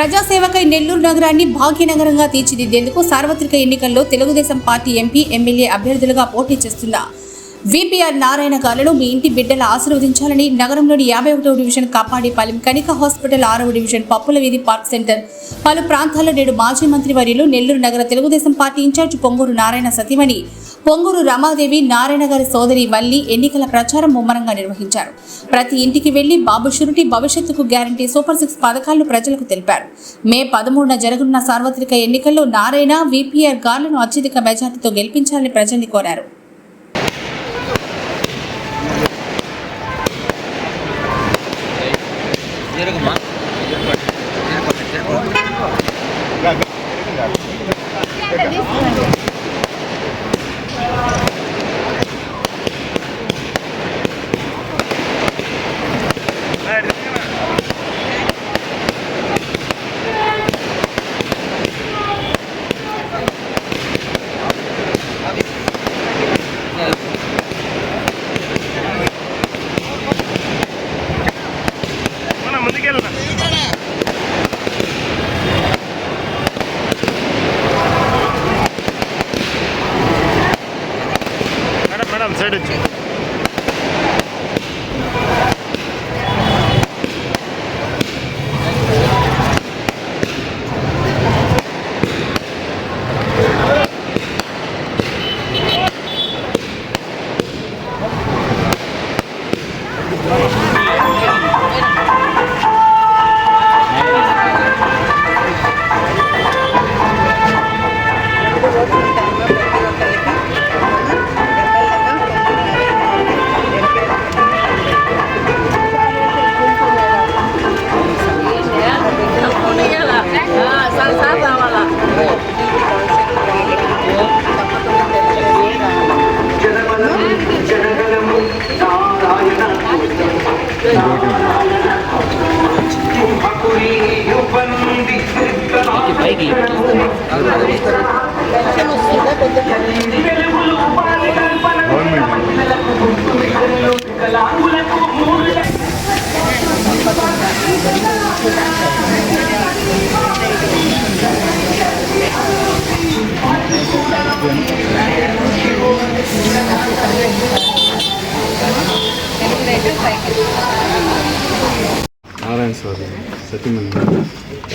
ప్రజాసేవకై నెల్లూరు నగరాన్ని భాగ్యనగరంగా తీర్చిదిద్దేందుకు సార్వత్రిక ఎన్నికల్లో తెలుగుదేశం పార్టీ ఎంపీ ఎమ్మెల్యే అభ్యర్థులుగా పోటీ చేస్తున్న విపిఆర్ నారాయణ గారులను మీ ఇంటి బిడ్డల ఆశీర్వదించాలని నగరంలోని యాభై ఒకటవ డివిజన్ కాపాడిపాలెం కనిక హాస్పిటల్ ఆరవ డివిజన్ పప్పుల వీధి పార్క్ సెంటర్. పలు ప్రాంతాల్లో నేడు మాజీ మంత్రి వర్యులు నెల్లూరు నగర తెలుగుదేశం పార్టీ ఇన్ఛార్జ్ పొంగూరు నారాయణ సతీమణి పొంగూరు రమాదేవి నారాయణ గారి సోదరి వల్లి ఎన్నికల ప్రచారం ముమ్మరంగా నిర్వహించారు. ప్రతి ఇంటికి వెళ్ళి బాబు షురిటీ భవిష్యత్తుకు గ్యారంటీ సూపర్ సిక్స్ పథకాలను ప్రజలకు తెలిపారు. మే పదమూడున జరగనున్న సార్వత్రిక ఎన్నికల్లో నారాయణ విపిఆర్ గార్లను అత్యధిక మెజార్టీతో గెలిపించాలని ప్రజల్ని కోరారు. జరగమ్మా మన మేడం మేడం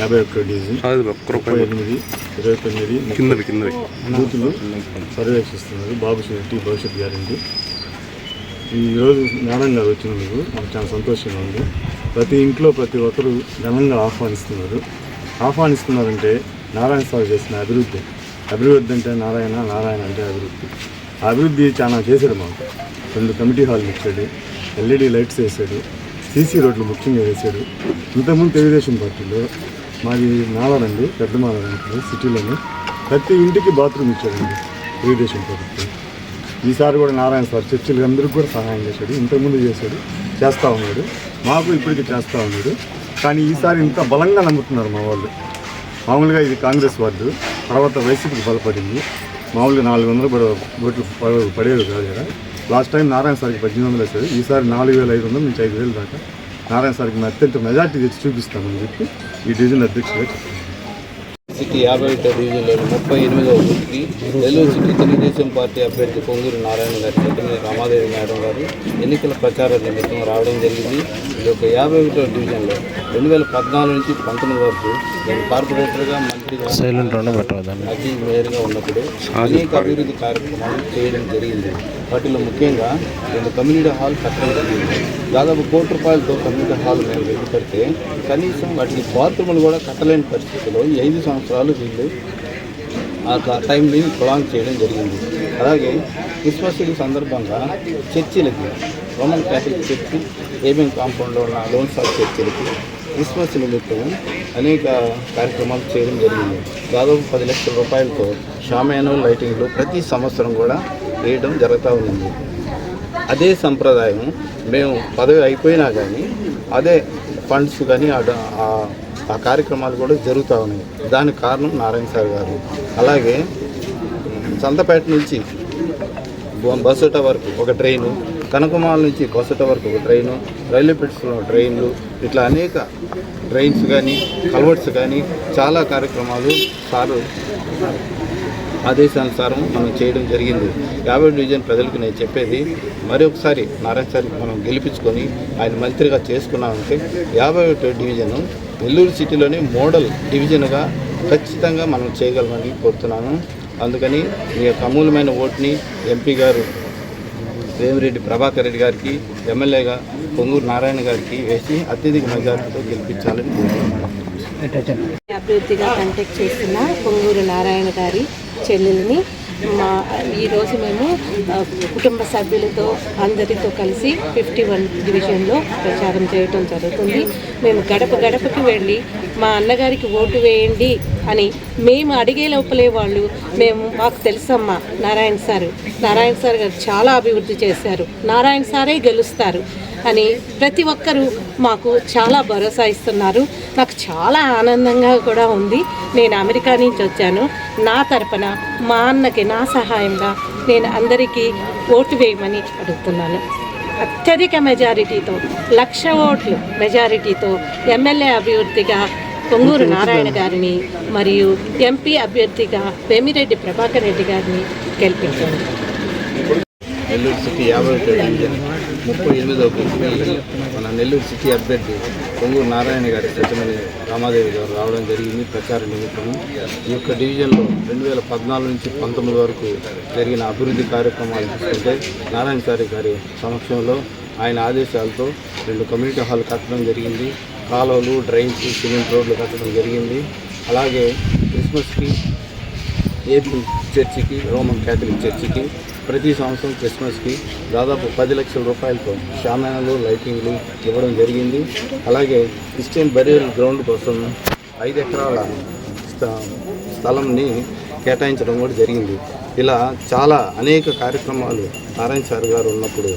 యాభై ఒక్క ముప్పై రూపాయి ఎనిమిది ఇరవై తొమ్మిది కిందవి కిందవి. బూతులు పర్యవేక్షిస్తున్నారు బాబు షెట్టి భవిష్యత్ గ్యారంటీ. ఈరోజు నారాయణ గారు వచ్చినందుకు మాకు చాలా సంతోషంగా ఉంది. ప్రతి ఇంట్లో ప్రతి ఒక్కరు ఘనంగా ఆహ్వానిస్తున్నారు. ఆహ్వానిస్తున్నారంటే నారాయణ స్వామి చేసిన అభివృద్ధి. అభివృద్ధి అంటే నారాయణ నారాయణ అంటే అభివృద్ధి. ఆ అభివృద్ధి చాలా చేశాడు మాకు. రెండు కమిటీ హాల్ ఇచ్చాడు ఎల్ఈడి లైట్స్ వేసాడు సీసీ రోడ్లు ముఖ్యంగా వేశాడు. ఇంతకుముందు తెలుగుదేశం పార్టీలో మాది నాలారండి పెద్ద మాలారండి సిటీలోనే. ప్రతి ఇంటికి బాత్రూమ్ ఇచ్చాడండి తెలుగుదేశం ప్రభుత్వం ఈసారి కూడా నారాయణ సార్ చర్చిలు అందరికీ కూడా సహాయం చేశాడు ఇంతకుముందు చేశాడు చేస్తూ ఉన్నాడు. మాకు ఇప్పటికీ చేస్తూ ఉన్నాడు. కానీ ఈసారి ఇంత బలంగా నమ్ముతున్నారు మా వాళ్ళు. మామూలుగా ఇది కాంగ్రెస్ వార్డు తర్వాత వైసీపీకి బలపడింది. మామూలుగా నాలుగు వందలు కూడా ఓట్లు పడేవి కాదు కదా. లాస్ట్ టైం నారాయణ సార్కి పద్దెనిమిది వందలు వేశారు ఈసారి నాలుగు వేల ఐదు వందల నుంచి ఐదు వేలు దాకా నారాయణ సార్కి మేము అత్యంత మెజార్టీ తెచ్చి చూపిస్తామని చెప్పి ఈ డివిజన్ అధ్యక్షుడు. సిటీ యాభై ఒకటో డివిజన్లోని ముప్పై ఎనిమిదవ బూత్కి నెల్లూరు సిటీ తెలుగుదేశం పార్టీ అభ్యర్థి పొంగూరు నారాయణ గారి సత్యమణి రామాదేవి మేడం గారు ఎన్నికల ప్రచార నిమిత్తం రావడం జరిగింది. ఈ యొక్క యాభై ఒకటో డివిజన్లో రెండు వేల పద్నాలుగు నుంచి పంతొమ్మిది వరకు నేను కార్పొరేటర్గా మంత్రిగా మాజీ మేయర్గా ఉన్నప్పుడు అనేక అభివృద్ధి కార్యక్రమాలు చేయడం జరిగింది. వాటిలో ముఖ్యంగా రెండు కమ్యూనిటీ హాల్ కట్టడం జరిగింది. దాదాపు కోటి రూపాయలతో కమ్యూనిటీ హాల్ మేము వెళ్ళి పెడితే కనీసం వాటికి బాత్రూములు కూడా కట్టలేని పరిస్థితిలో ఐదు సంవత్సరాలు వీళ్ళు ఆ టైంని ప్రొలాంగ్ చేయడం జరిగింది. అలాగే క్రిస్మస్ సందర్భంగా చర్చిలకి రోమన్ క్యాథలిక్ చర్చి ఏబిఎం కాంపౌండ్లో ఉన్న లోన్ సాల్ చర్చిలకి క్రిస్మస్ నిమిత్తం అనేక కార్యక్రమాలు చేయడం జరిగింది. దాదాపు పది లక్షల రూపాయలతో షామయాను లైటింగ్లు ప్రతి సంవత్సరం కూడా వేయడం జరుగుతూ ఉంది అదే సంప్రదాయం మేము పదవి అయిపోయినా కానీ అదే ఫండ్స్ కానీ ఆ ఆ- కార్యక్రమాలు కూడా జరుగుతూ ఉన్నాయి. దానికి కారణం నారాయణ సార్ గారు. అలాగే సంతపేట నుంచి బొ- వరకు ఒక ట్రైను కనకమాల నుంచి కొసట వరకు ఒక ట్రైను రైల్వే పెట్స్లో ట్రైన్లు ఇట్లా అనేక ట్రైన్స్ కానీ కల్వర్ట్స్ కానీ చాలా కార్యక్రమాలు సారు ఆదేశానుసారం మనం చేయడం జరిగింది. యాభై డివిజన్ ప్రజలకు నేను చెప్పేది మరొకసారి నారాయణ సార్ మనం గెలిపించుకొని ఆయన మంత్రిగా చేసుకున్నామంటే యాభై ఒకటో డివిజన్ నెల్లూరు సిటీలోనే మోడల్ డివిజన్గా ఖచ్చితంగా మనం చేయగలమని కోరుతున్నాను. అందుకని మీ యొక్క అమూల్యమైన ఓటుని ఎంపీ గారు వేమిరెడ్డి ప్రభాకర్ రెడ్డి గారికి ఎమ్మెల్యేగా పొంగూరు నారాయణ గారికి వేసి అత్యధిక మెజార్టీతో గెలిపించాలని అభ్యర్థిగా అభివృద్ధిగా కంటాక్ట్ చేస్తున్న పొంగూరు నారాయణ గారి చెల్లెల్ని మా ఈరోజు మేము కుటుంబ సభ్యులతో అందరితో కలిసి ఫిఫ్టీ వన్ డివిజన్లో ప్రచారం చేయటం జరుగుతుంది. మేము గడప గడపకి వెళ్ళి మా అన్నగారికి ఓటు వేయండి అని మేము అడిగే లోపలే వాళ్ళు మేము మాకు తెలుసమ్మా నారాయణ సార్. నారాయణ సార్ గారు చాలా అభివృద్ధి చేశారు. నారాయణ సారే గెలుస్తారు. అని ప్రతి ఒక్కరూ మాకు చాలా భరోసా ఇస్తున్నారు. నాకు చాలా ఆనందంగా కూడా ఉంది. నేను అమెరికా నుంచి వచ్చాను. నా తరపున మా అన్నకి నా సహాయంగా నేను అందరికీ ఓటు వేయమని అడుగుతున్నాను. అత్యధిక మెజారిటీతో లక్ష ఓట్లు మెజారిటీతో ఎమ్మెల్యే అభివృద్ధిగా పొంగూరు నారాయణ గారిని మరియు ఎంపీ అభ్యర్థిగా వేమిరెడ్డి ప్రభాకర్ రెడ్డి గారిని గెలిపించండి ముప్పై ఎనిమిదవ బూత్కి మన నెల్లూరు సిటీ అభ్యర్థి పొంగూరు నారాయణ గారి సత్యమణి రామాదేవి గారు రావడం జరిగింది. ప్రచార నిమిత్తం ఈ యొక్క డివిజన్లో రెండు వేల పద్నాలుగు నుంచి పంతొమ్మిది వరకు జరిగిన అభివృద్ధి కార్యక్రమాలు చూసుకుంటే నారాయణ సారి గారి సమక్షంలో ఆయన ఆదేశాలతో రెండు కమ్యూనిటీ హాల్ కట్టడం జరిగింది. కాలువలు డ్రైన్స్ సిమెంట్ రోడ్లు కట్టడం జరిగింది. అలాగే క్రిస్మస్కి ఏపీ చర్చికి రోమన్ క్యాథలిక్ చర్చికి ప్రతి సంవత్సరం క్రిస్మస్కి దాదాపు పది లక్షల రూపాయలతో షామానాలు లైటింగ్లు ఇవ్వడం జరిగింది. అలాగే క్రిస్టియన్ బరియల్ గ్రౌండ్ కోసం ఐదు ఎకరాల స్థ- స్థలంని కేటాయించడం కూడా జరిగింది. ఇలా చాలా అనేక కార్యక్రమాలు నారాయణ సార్ గారు ఉన్నప్పుడు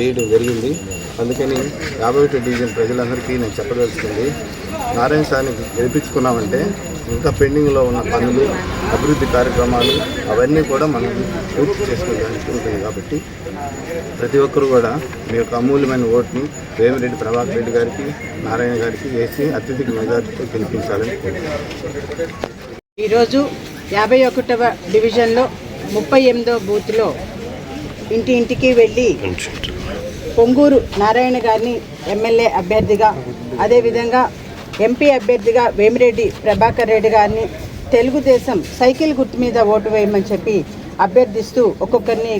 చేయడం జరిగింది. అందుకని యాభై ఒకటి డివిజన్ ప్రజలందరికీ నేను చెప్పదలుచుకుంది నారాయణ సార్ని గెలిపించుకున్నామంటే ఇంకా పెండింగ్లో ఉన్న పనులు అభివృద్ధి కార్యక్రమాలు అవన్నీ కూడా మనం పూర్తి చేసుకోవడానికి ఉంటుంది కాబట్టి ప్రతి ఒక్కరు కూడా మీ యొక్క అమూల్యమైన ఓటుని వేమిరెడ్డి ప్రభాకర్ రెడ్డి గారికి నారాయణ గారికి వేసి అత్యధిక మెజార్టీతో గెలిపించాలని ఈరోజు యాభై ఒకటవ డివిజన్లో ముప్పై ఎనిమిదవ బూత్లో ఇంటి ఇంటికి వెళ్ళి పొంగూరు నారాయణ గారిని ఎమ్మెల్యే అభ్యర్థిగా అదేవిధంగా ఎంపీ అభ్యర్థిగా వేమిరెడ్డి ప్రభాకర్ రెడ్డి గారిని తెలుగుదేశం సైకిల్ గుర్తు మీద ఓటు వేయమని చెప్పి అభ్యర్థిస్తూ ఒక్కొక్కరిని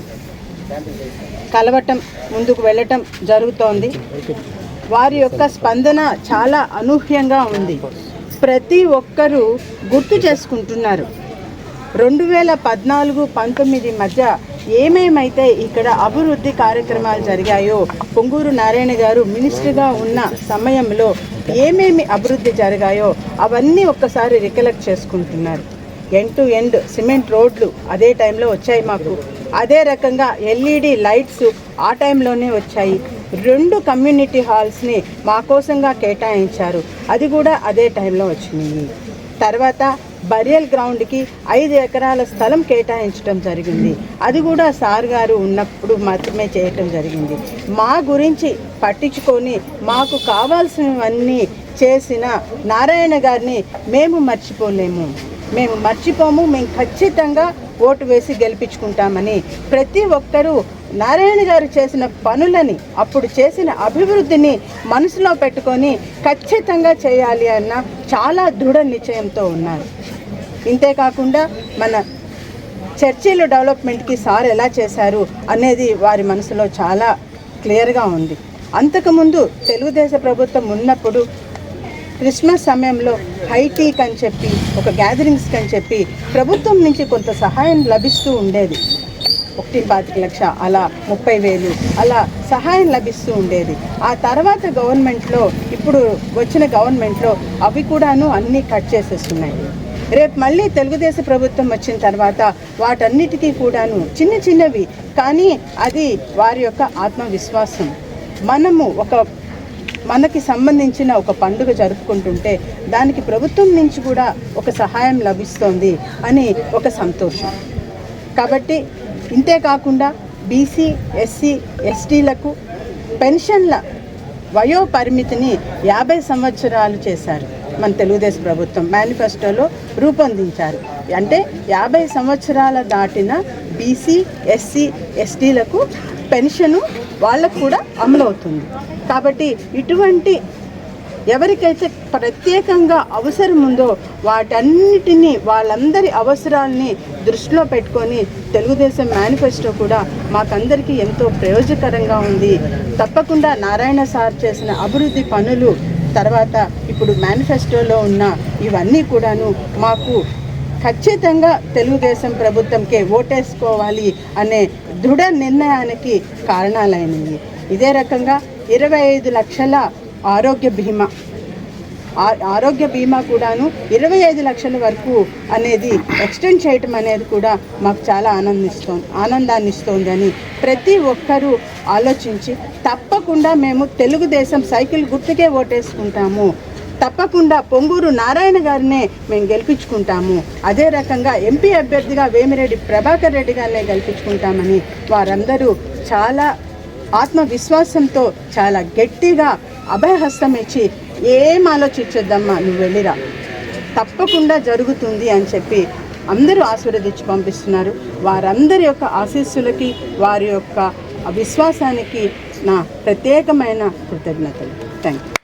కలవటం ముందుకు వెళ్ళటం జరుగుతోంది. వారి యొక్క స్పందన చాలా అనూహ్యంగా ఉంది. ప్రతి ఒక్కరూ గుర్తు చేసుకుంటున్నారు. రెండు వేల పద్నాలుగు పంతొమ్మిది మధ్య ఏమేమైతే ఇక్కడ అభివృద్ధి కార్యక్రమాలు జరిగాయో పొంగూరు నారాయణ గారు మినిస్టర్గా ఉన్న సమయంలో ఏమేమి అభివృద్ధి జరిగాయో అవన్నీ ఒక్కసారి రికలెక్ట్ చేసుకుంటున్నారు. ఎండ్ టు ఎండ్ సిమెంట్ రోడ్లు అదే టైంలో వచ్చాయి మాకు. అదే రకంగా ఎల్ఈడి లైట్స్ ఆ టైంలోనే వచ్చాయి. రెండు కమ్యూనిటీ హాల్స్ని మా కోసంగా కేటాయించారు. అది కూడా అదే టైంలో వచ్చినాయి. తర్వాత బరియల్ గ్రౌండ్కి ఐదు ఎకరాల స్థలం కేటాయించడం జరిగింది. అది కూడా సార్ గారు ఉన్నప్పుడు మాత్రమే చేయటం జరిగింది. మా గురించి పట్టించుకొని మాకు కావాల్సినవన్నీ చేసిన నారాయణ గారిని మేము మర్చిపోలేము. మేము మర్చిపోము మేము ఖచ్చితంగా ఓటు వేసి గెలిపించుకుంటామని ప్రతి ఒక్కరూ నారాయణ గారు చేసిన పనులని అప్పుడు చేసిన అభివృద్ధిని మనసులో పెట్టుకొని ఖచ్చితంగా చేయాలి అన్న చాలా దృఢ నిశ్చయంతో ఉన్నారు. ఇంతేకాకుండా మన చర్చిలు డెవలప్మెంట్కి సార్ ఎలా చేశారు అనేది వారి మనసులో చాలా క్లియర్గా ఉంది. అంతకుముందు తెలుగుదేశ ప్రభుత్వం ఉన్నప్పుడు క్రిస్మస్ సమయంలో హైటీక్ అని చెప్పి ఒక గ్యాదరింగ్స్కి అని చెప్పి ప్రభుత్వం నుంచి కొంత సహాయం లభిస్తూ ఉండేది. ఒకటి పాతిక లక్ష అలా ముప్పై వేలు అలా సహాయం లభిస్తూ ఉండేది. ఆ తర్వాత గవర్నమెంట్లో ఇప్పుడు వచ్చిన గవర్నమెంట్లో అవి కూడాను అన్నీ కట్ చేసేస్తున్నాయి. రేపు మళ్ళీ తెలుగుదేశం ప్రభుత్వం వచ్చిన తర్వాత వాటన్నిటికీ కూడాను చిన్న చిన్నవి కానీ అది వారి యొక్క ఆత్మవిశ్వాసం. మనము ఒక మనకి సంబంధించిన ఒక పండుగ జరుపుకుంటుంటే దానికి ప్రభుత్వం నుంచి కూడా ఒక సహాయం లభిస్తోంది అని ఒక సంతోషం. కాబట్టి ఇంతే కాకుండా బీసీ ఎస్సీ ఎస్టీలకు పెన్షన్ల వయో పరిమితిని యాభై సంవత్సరాలు చేశారు. మన తెలుగుదేశం ప్రభుత్వం మేనిఫెస్టోలో రూపొందించారు. అంటే యాభై సంవత్సరాల దాటిన బీసీ ఎస్సీ ఎస్టీలకు పెన్షను వాళ్ళకు కూడా అమలవుతుంది. కాబట్టి ఇటువంటి ఎవరికైతే ప్రత్యేకంగా అవసరం ఉందో వాటన్నిటినీ వాళ్ళందరి అవసరాల్ని దృష్టిలో పెట్టుకొని తెలుగుదేశం మేనిఫెస్టో కూడా మాకందరికీ ఎంతో ప్రయోజకరంగా ఉంది. తప్పకుండా నారాయణ సార్ చేసిన అభివృద్ధి పనులు తర్వాత ఇప్పుడు మేనిఫెస్టోలో ఉన్న ఇవన్నీ కూడాను మాకు ఖచ్చితంగా తెలుగుదేశం ప్రభుత్వంకే ఓటేసుకోవాలి అనే దృఢ నిర్ణయానికి కారణాలైనవి. ఇదే రకంగా ఇరవై ఐదు లక్షల ఆరోగ్య బీమా ఆరోగ్య బీమా కూడాను ఇరవై ఐదు లక్షల వరకు అనేది ఎక్స్టెండ్ చేయటం అనేది కూడా మాకు చాలా ఆనందిస్తోంది ఆనందాన్ని ఇస్తోందని ప్రతి ఒక్కరూ ఆలోచించి తప్పకుండా మేము తెలుగుదేశం సైకిల్ గుర్తుకే ఓటేసుకుంటాము. తప్పకుండా పొంగూరు నారాయణ గారినే మేము గెలిపించుకుంటాము. అదే రకంగా ఎంపీ అభ్యర్థిగా వేమిరెడ్డి ప్రభాకర్ రెడ్డి గారినే గెలిపించుకుంటామని వారందరూ చాలా ఆత్మవిశ్వాసంతో చాలా గట్టిగా అభయహస్తం ఇచ్చి ఏం ఆలోచించొద్దమ్మా నువ్వు వెళ్ళిరా. తప్పకుండా జరుగుతుంది అని చెప్పి అందరూ ఆశీర్వదించి పంపిస్తున్నారు. వారందరి యొక్క ఆశీస్సులకి వారి యొక్క విశ్వాసానికి నా ప్రత్యేకమైన కృతజ్ఞతలు. Thank you